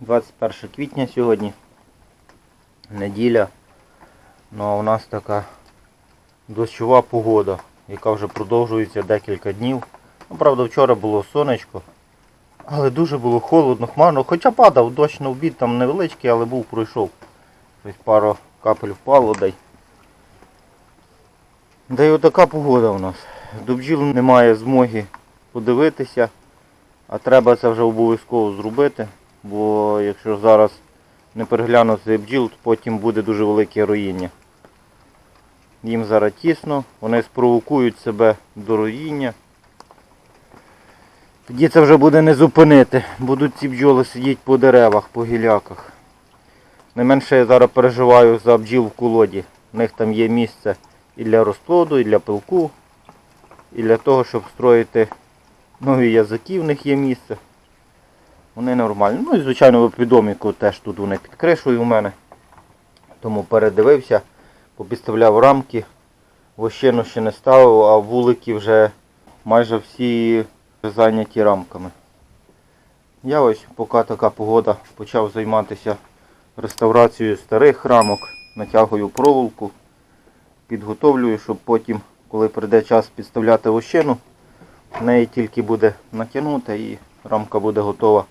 21 квітня сьогодні. Неділя. Ну а у нас така дощова погода, яка вже продовжується декілька днів. Ну, правда, вчора було сонечко, але дуже було холодно, хмарно. Хоча падав дощ на обід, там невеличкий, але був пройшов. Ось пару капель впало дай. Да й отака погода у нас. До бджіл немає змоги подивитися, а треба це вже обов'язково зробити, бо якщо зараз не переглянути бджіл, то потім буде дуже велике роїння. Їм зараз тісно, вони спровокують себе до роїння. Тоді це вже буде не зупинити. Будуть ці бджоли сидіти по деревах, по гіляках. Найменше я зараз переживаю за бджіл в колоді. У них там є місце і для розплоду, і для пилку, і для того, щоб строїти нові язики, в них є місце. Вони нормальні. Ну і звичайно в епідоміку теж тут вони під кришою у мене. Тому передивився, попідставляв рамки. Вощину ще не ставив, а вулики вже майже всі зайняті рамками. Я ось, поки така погода, почав займатися реставрацією старих рамок, натягую проволоку, підготовлюю, щоб потім, коли прийде час підставляти вощину, в неї тільки буде натягнута і рамка буде готова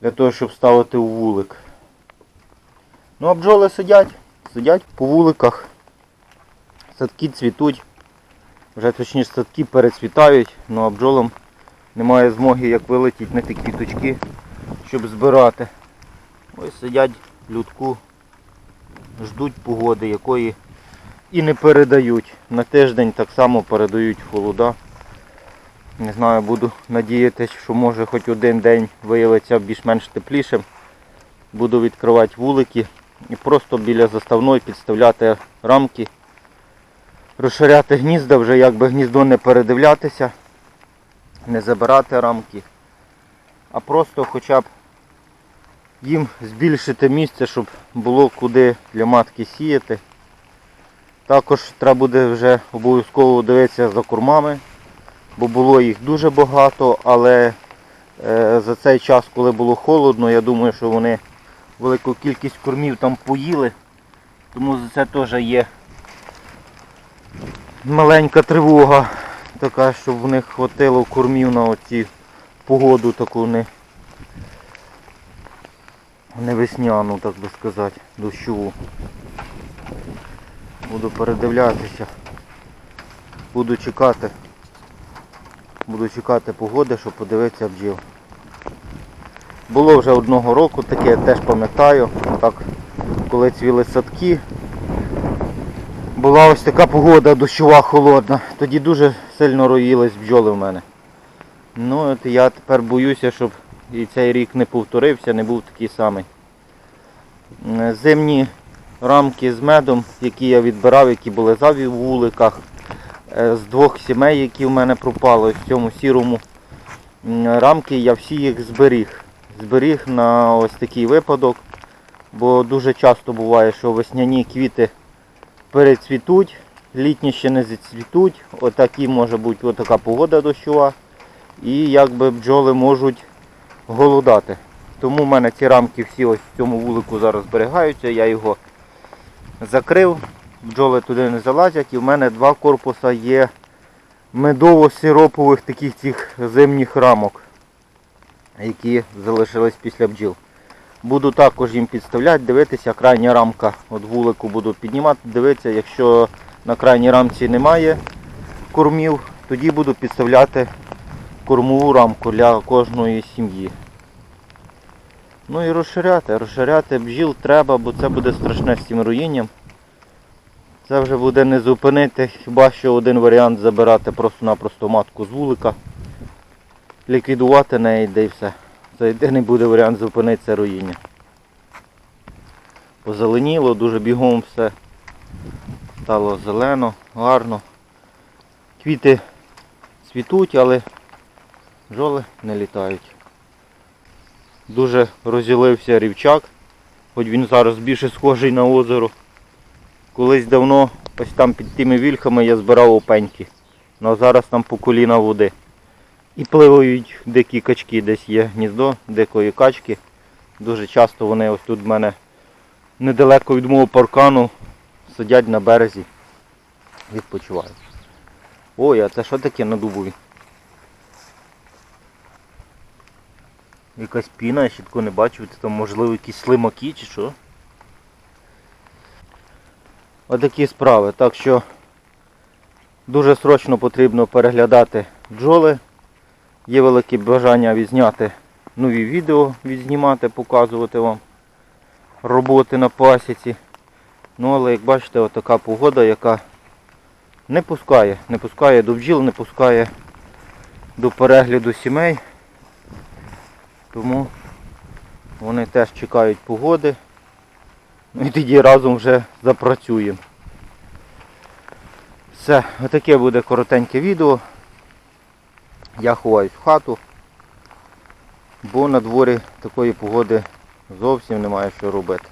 для того, щоб ставити у вулик. Ну а бджоли сидять, сидять по вуликах, садки цвітуть, вже точніше садки перецвітають, ну а бджолам немає змоги як вилетіти на ті квіточки, щоб збирати. Ось сидять в людку, ждуть погоди, якої і не передають. На тиждень так само передають холода. Не знаю, буду надіятися, що може хоч один день виявиться більш-менш теплішим. Буду відкривати вулики і просто біля заставної підставляти рамки, розширяти гнізда, вже якби гніздо не передивлятися, не забирати рамки, а просто хоча б їм збільшити місце, щоб було куди для матки сіяти. Також треба буде вже обов'язково дивитися за кормами, бо було їх дуже багато, але е, за цей час, коли було холодно, я думаю, що вони велику кількість кормів там поїли. Тому за це теж є маленька тривога, така, щоб в них хватило кормів на оці погоду таку не, не так би сказати, дощову. Буду передивлятися. Буду чекати. Буду чекати погоди, щоб подивитися бджіл. Було вже одного року таке, я теж пам'ятаю. Так, коли цвіли садки. Була ось така погода дощова, холодна. Тоді дуже сильно роїлись бджоли в мене. Ну от я тепер боюся, щоб і цей рік не повторився, не був такий самий. Е, Зимні рамки з медом, які я відбирав, які були заві в вуликах, з двох сімей, які в мене пропали, в цьому сірому рамки, я всі їх зберіг. Зберіг на ось такий випадок, бо дуже часто буває, що весняні квіти перецвітуть, літні ще не зацвітуть, отакі може бути отака погода дощова, і якби бджоли можуть голодати. Тому в мене ці рамки всі ось в цьому вулику зараз зберігаються, я його закрив, бджоли туди не залазять і в мене два корпуса є медово-сиропових таких цих зимніх рамок, які залишились після бджіл. Буду також їм підставляти, дивитися, крайня рамка от вулику буду піднімати, дивитися, якщо на крайній рамці немає кормів, тоді буду підставляти кормову рамку для кожної сім'ї. Ну і розширяти. Розширяти бджіл треба, бо це буде страшне з цим руїнням. Це вже буде не зупинити, хіба що один варіант забирати просто-напросто матку з вулика, ліквідувати неї де і все. Це єдиний буде варіант зупинити це руїння. Позеленіло, дуже бігом все. Стало зелено, гарно. Квіти цвітуть, але бджоли не літають. Дуже розділився рівчак, хоч він зараз більше схожий на озеро. Колись давно ось там під тими вільхами я збирав опеньки. Ну а зараз там по коліна води. І пливають дикі качки, десь є гніздо дикої качки. Дуже часто вони ось тут в мене недалеко від мого паркану сидять на березі, відпочивають. Ой, а це що таке на дубові? Якась піна, я ще такого не бачив, це там можливо якісь слимаки чи що. Отакі справи. Так що дуже срочно потрібно переглядати бджоли. Є велике бажання відзняти нові відео, відзнімати, показувати вам роботи на пасіці. Ну але як бачите, отака погода, яка не пускає, не пускає до бджіл, не пускає до перегляду сімей. Тому вони теж чекають погоди. І тоді разом вже запрацюємо. Все, отаке буде коротеньке відео. Я ховаюсь в хату, бо на дворі такої погоди зовсім немає що робити.